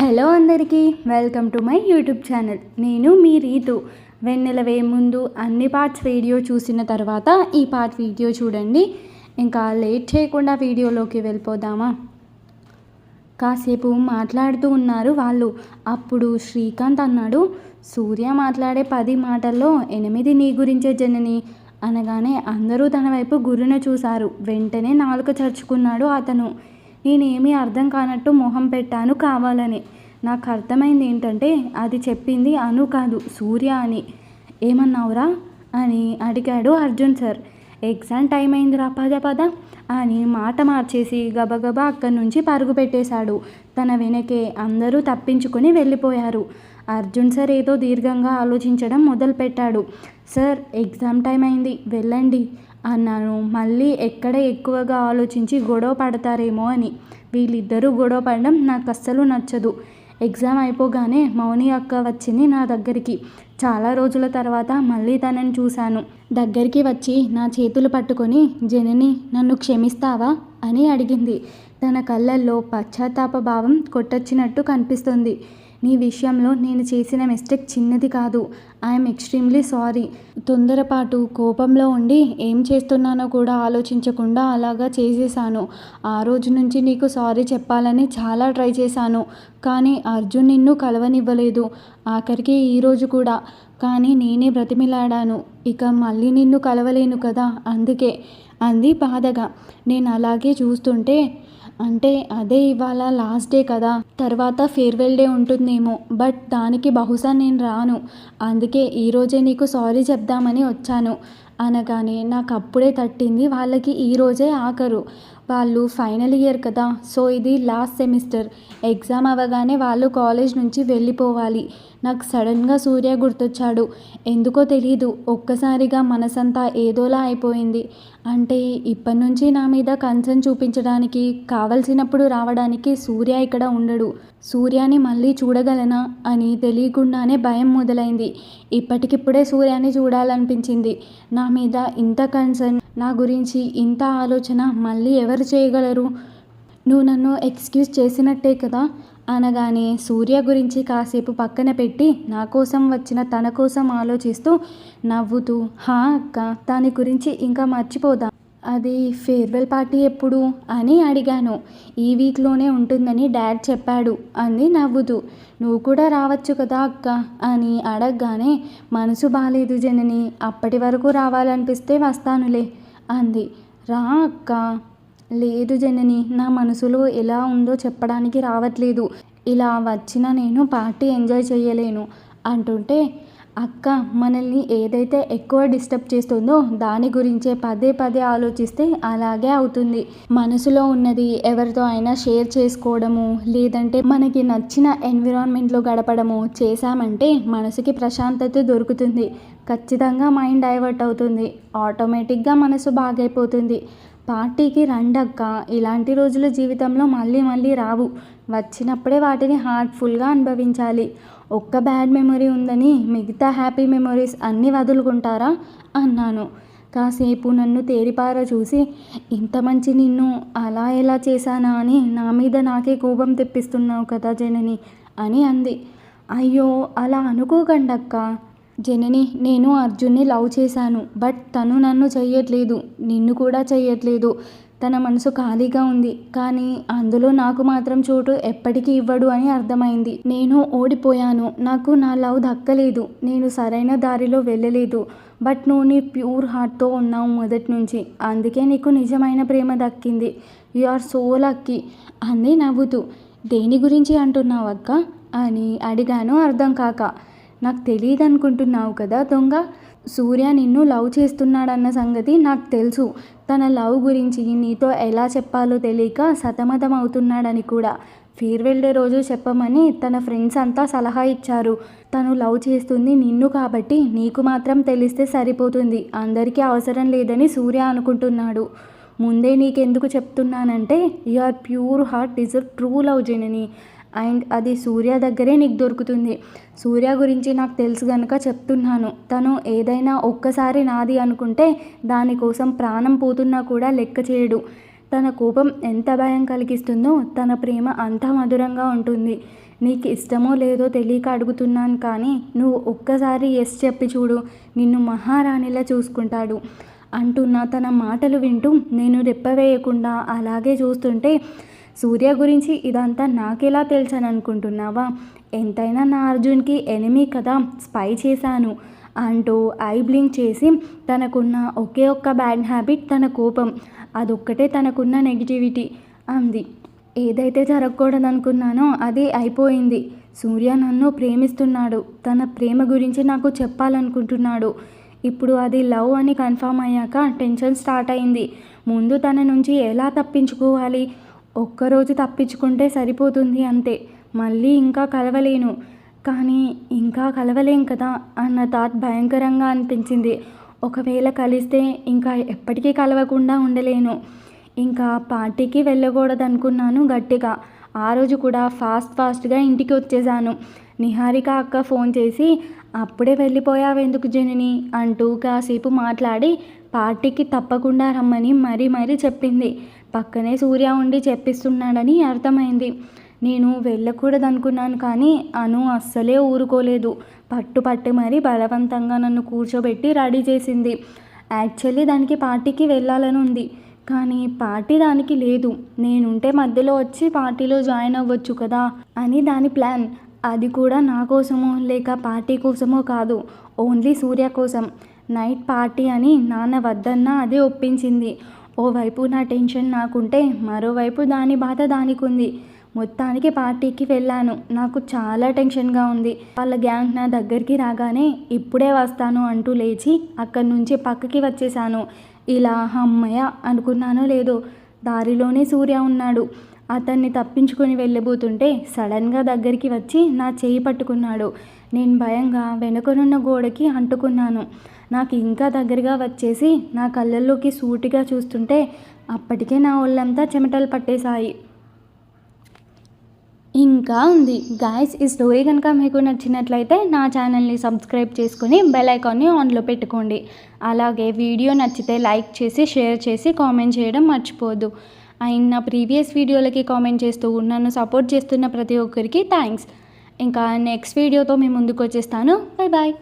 Hello అందరికీ welcome to my YouTube channel. నేను మీ రీతు. వెన్నెల వే ముందు అన్ని పార్ట్స్ వీడియో చూసిన తర్వాత ఈ పార్ట్ వీడియో చూడండి. ఇంకా లేట్ చేయకుండా వీడియోలోకి వెళ్ళిపోదామా? కాసేపు మాట్లాడుతూ ఉన్నారు వాళ్ళు. అప్పుడు శ్రీకాంత్ అన్నాడు సూర్య మాట్లాడే పది మాటల్లో ఎనిమిది నీ గురించే జనని అనగానే అందరూ తన వైపు గురున చూశారు. వెంటనే నాలుక చర్చుకున్నాడు అతను. నేనేమీ అర్థం కానట్టు మొహం పెట్టాను కావాలని. నాకు అర్థమైంది ఏంటంటే అది చెప్పింది అను కాదు సూర్య అని. ఏమన్నావురా? అని అడిగాడు అర్జున్ సార్. ఎగ్జామ్ టైం అయిందిరా పద పద అని మాట మార్చేసి గబగబా అక్కడి నుంచి పరుగు పెట్టేశాడు. తన వెనకే అందరూ తప్పించుకొని వెళ్ళిపోయారు. అర్జున్ సార్ ఏదో దీర్ఘంగా ఆలోచించడం మొదలుపెట్టాడు. సార్ ఎగ్జామ్ టైం అయింది వెళ్ళండి. అన్నాను. మళ్ళీ ఎక్కడ ఎక్కువగా ఆలోచించి గొడవ పడతారేమో అని. వీళ్ళిద్దరూ గొడవ పడడం నాకు అస్సలు నచ్చదు. ఎగ్జామ్ అయిపోగానే మౌని అక్క వచ్చింది నా దగ్గరికి. చాలా రోజుల తర్వాత మళ్ళీ తనని చూశాను. దగ్గరికి వచ్చి నా చేతులు పట్టుకొని జనని నన్ను క్షమిస్తావా? అని అడిగింది. తన కళ్ళల్లో పశ్చాత్తాప భావం కొట్టొచ్చినట్టు కనిపిస్తుంది. నీ విషయంలో నేను చేసిన మిస్టేక్ చిన్నది కాదు. I'm extremely sorry. తొందరపాటు కోపంలో ఉండి ఏం చేస్తున్నానో కూడా ఆలోచించకుండా అలాగా చేసేసాను ఆ రోజు నుంచి నీకు సారీ చెప్పాలని చాలా ట్రై చేశాను కానీ అర్జున్ నిన్ను కలవనివ్వలేదు. ఆఖరికి ఈరోజు కూడా. కానీ నేనే బ్రతిమిలాడాను. ఇక మళ్ళీ నిన్ను కలవలేను కదా అందుకే. అంది బాధగా. నేను అలాగే చూస్తుంటే అంటే అదే ఇవాళ లాస్ట్ డే కదా తర్వాత ఫేర్వెల్ డే ఉంటుందేమో బట్ దానికి బహుశా నేను రాను. అందుకే ఈరోజే నీకు సారీ చెప్దామని వచ్చాను. అనగానే నాకు అప్పుడే తట్టింది వాళ్ళకి ఈరోజే ఆఖరు వాళ్ళు ఫైనల్ ఇయర్ కదా సో ఇది లాస్ట్ సెమిస్టర్. ఎగ్జామ్ అవ్వగానే వాళ్ళు కాలేజ్ నుంచి వెళ్ళిపోవాలి. నాకు సడన్గా సూర్య గుర్తొచ్చాడు. ఎందుకో తెలీదు ఒక్కసారిగా మనసంతా ఏదోలా అయిపోయింది. అంటే ఇప్పటి నుంచి నా మీద కన్సర్న్ చూపించడానికి కావలసినప్పుడు రావడానికి సూర్య ఇక్కడ ఉండడు. సూర్యాని మళ్ళీ చూడగలనా అని తెలియకుండానే భయం మొదలైంది. ఇప్పటికిప్పుడే సూర్యాని చూడాలనిపించింది. నా మీద ఇంత కన్సర్న్ నా గురించి ఇంత ఆలోచన మళ్ళీ ఎవరు చేయగలరు? నువ్వు నన్ను ఎక్స్క్యూజ్ చేసినట్టే కదా? అనగానే సూర్య గురించి కాసేపు పక్కన పెట్టి నా కోసం వచ్చిన తన కోసం ఆలోచిస్తూ నవ్వుతూ హా అక్క దాని గురించి ఇంకా మర్చిపోదాం? అది ఫేర్వెల్ పార్టీ ఎప్పుడు? అని అడిగాను. ఈ వీక్లోనే ఉంటుందని డాడ్ చెప్పాడు అంది నవ్వుతూ. నువ్వు కూడా రావచ్చు కదా అక్క? అని అడగగానే మనసు బాగాలేదు జనని అప్పటి వరకు రావాలనిపిస్తే వస్తానులే అంది. రా అక్క. లేదు జనని నా మనసులో ఎలా ఉందో చెప్పడానికి రావట్లేదు. ఇలా వచ్చిన నేను పార్టీ ఎంజాయ్ చేయలేను. అంటుంటే అక్క మనల్ని ఏదైతే ఎక్కువ డిస్టర్బ్ చేస్తుందో దాని గురించే పదే పదే ఆలోచిస్తే అలాగే అవుతుంది. మనసులో ఉన్నది ఎవరితో అయినా షేర్ చేసుకోవడము లేదంటే మనకి నచ్చిన ఎన్విరాన్మెంట్లో గడపడము చేశామంటే మనసుకి ప్రశాంతత దొరుకుతుంది. ఖచ్చితంగా మైండ్ డైవర్ట్ అవుతుంది. ఆటోమేటిక్గా మనసు బాగైపోతుంది. పార్టీకి రండక్క. ఇలాంటి రోజుల జీవితంలో మళ్ళీ మళ్ళీ రావు. వచ్చినప్పుడే వాటిని హార్ట్ఫుల్గా అనుభవించాలి. ఒక్క బ్యాడ్ మెమొరీ ఉందని మిగతా హ్యాపీ మెమొరీస్ అన్నీ వదులుకుంటారా? అన్నాను. కాసేపు నన్ను తేరిపార చూసి ఇంత మంచి నిన్ను అలా ఎలా చేశానా అని నా మీద నాకే కోపం తెప్పిస్తున్నావు కదా జనని అని అంది. అయ్యో అలా అనుకోకండక్క. జనని నేను అర్జున్ని లవ్ చేశాను బట్ తను నన్ను చెయ్యట్లేదు నిన్ను కూడా చెయ్యట్లేదు. తన మనసు ఖాళీగా ఉంది కానీ అందులో నాకు మాత్రం చోటు ఎప్పటికీ ఇవ్వడు అని అర్థమైంది. నేను ఓడిపోయాను నాకు నా లవ్ దక్కలేదు నేను సరైన దారిలో వెళ్ళలేదు బట్ నువ్వు నీ ప్యూర్ హార్ట్తో ఉన్నావు మొదటి నుంచి. అందుకే నీకు నిజమైన ప్రేమ దక్కింది. యు ఆర్ సో లక్కీ అంది నవ్వుతూ. దేని గురించి అంటున్నావు అక్క? అని అడిగాను అర్థం కాక. నాకు తెలియదు అనుకుంటున్నావు కదా దొంగ. సూర్య నిన్ను లవ్ చేస్తున్నాడన్న సంగతి నాకు తెలుసు. తన లవ్ గురించి నీతో ఎలా చెప్పాలో తెలియక సతమతం అవుతున్నాడని కూడా. ఫేర్వెల్ డే రోజు చెప్పమని తన ఫ్రెండ్స్ అంతా సలహా ఇచ్చారు. తను లవ్ చేస్తుంది నిన్ను కాబట్టి నీకు మాత్రం తెలిస్తే సరిపోతుంది. అందరికీ అవసరం లేదని సూర్య అనుకుంటున్నాడు. ముందే నీకెందుకు చెప్తున్నానంటే you are pure heart is true love Janani. And అది సూర్య దగ్గరే నీకు దొరుకుతుంది. సూర్య గురించి నాకు తెలుసు కనుక చెప్తున్నాను. తను ఏదైనా ఒక్కసారి నాది అనుకుంటే దానికోసం ప్రాణం పోతున్నా కూడా లెక్క చేయడు. తన కోపం ఎంత భయం కలిగిస్తుందో తన ప్రేమ అంత మధురంగా ఉంటుంది. నీకు ఇష్టమో లేదో తెలియక అడుగుతున్నాను కానీ నువ్వు ఒక్కసారి ఎస్ చెప్పి చూడు. నిన్ను మహారాణిలా చూసుకుంటాడు. అంటున్న తన మాటలు వింటూ నేను రెప్పవేయకుండా అలాగే చూస్తుంటే సూర్య గురించి ఇదంతా నాకెలా తెలుసని అనుకుంటున్నావా ఎంతైనా నా అర్జున్కి ఎనిమి కదా స్పై చేశాను. అంటూ ఐ బ్లింక్ చేసి తనకున్న ఒకే ఒక్క బ్యాడ్ హ్యాబిట్ తన కోపం. అదొక్కటే తనకున్న నెగిటివిటీ అంది. ఏదైతే జరగకూడదనుకున్నానో అది అయిపోయింది. సూర్య నన్ను ప్రేమిస్తున్నాడు. తన ప్రేమ గురించి నాకు చెప్పాలనుకుంటున్నాడు. ఇప్పుడు అది లవ్ అని కన్ఫామ్ అయ్యాక టెన్షన్ స్టార్ట్ అయింది. ముందు తన నుంచి ఎలా తప్పించుకోవాలి? ఒక్కరోజు తప్పించుకుంటే సరిపోతుంది అంతే. మళ్ళీ ఇంకా కలవలేను. కానీ ఇంకా కలవలేం కదా అన్న థాట్ భయంకరంగా అనిపించింది. ఒకవేళ కలిస్తే ఇంకా ఎప్పటికీ కలవకుండా ఉండలేను. ఇంకా పార్టీకి వెళ్ళకూడదు అనుకున్నాను గట్టిగా. ఆ రోజు కూడా ఫాస్ట్ ఫాస్ట్గా ఇంటికి వచ్చేసాను. నిహారిక అక్క ఫోన్ చేసి అప్పుడే వెళ్ళిపోయావెందుకు జనని? అంటూ కాసేపు మాట్లాడి పార్టీకి తప్పకుండా రమ్మని మరీ మరీ చెప్పింది. పక్కనే సూర్య ఉండి చెప్పిస్తున్నాడని అర్థమైంది. నేను వెళ్ళకూడదు అనుకున్నాను కానీ అను అస్సలే ఊరుకోలేదు. పట్టుపట్టి మరీ బలవంతంగా నన్ను కూర్చోబెట్టి రెడీ చేసింది. యాక్చువల్లీ దానికి పార్టీకి వెళ్ళాలని ఉంది కానీ పార్టీ దానికి లేదు. నేనుంటే మధ్యలో వచ్చి పార్టీలో జాయిన్ అవ్వచ్చు కదా అని దాని ప్లాన్. అది కూడా నా కోసమో లేక పార్టీ కోసమో కాదు ఓన్లీ సూర్య కోసం. నైట్ పార్టీ అని నాన్న వద్దన్నా అదే ఒప్పించింది. ఓవైపు నా టెన్షన్ నాకుంటే మరోవైపు దాని బాధ దానికి ఉంది మొత్తానికి పార్టీకి వెళ్ళాను. నాకు చాలా టెన్షన్గా ఉంది. వాళ్ళ గ్యాంగ్ నా దగ్గరికి రాగానే ఇప్పుడే వస్తాను అంటూ లేచి అక్కడి నుంచి పక్కకి వచ్చేసాను ఇలా అమ్మయ్య అనుకున్నానో లేదో దారిలోనే సూర్య ఉన్నాడు. అతన్ని తప్పించుకొని వెళ్ళబోతుంటే సడన్గా దగ్గరికి వచ్చి నా చేయి పట్టుకున్నాడు. నేను భయంగా వెనుకనున్న గోడకి అంటుకున్నాను. నాకు ఇంకా దగ్గరగా వచ్చేసి నా కళ్ళల్లోకి సూటిగా చూస్తుంటే అప్పటికే నా ఒళ్ళంతా చెమటలు పట్టేశాయి. ఇంకా ఉంది. గాయస్ ఈ స్టోరీ కనుక మీకు నచ్చినట్లయితే నా ఛానల్ని సబ్స్క్రైబ్ చేసుకొని బెల్ ఐకాన్ని ఆన్లో పెట్టుకోండి. అలాగే వీడియో నచ్చితే లైక్ చేసి షేర్ చేసి కామెంట్ చేయడం మర్చిపోవద్దు అండ్ నా ప్రీవియస్ వీడియోలకి కామెంట్ చేస్తూ నన్ను సపోర్ట్ చేస్తున్న ప్రతి ఒక్కరికి థ్యాంక్స్ ఇంకా నెక్స్ట్ వీడియోతో మేము ముందుకు వచ్చేస్తాను. Bye bye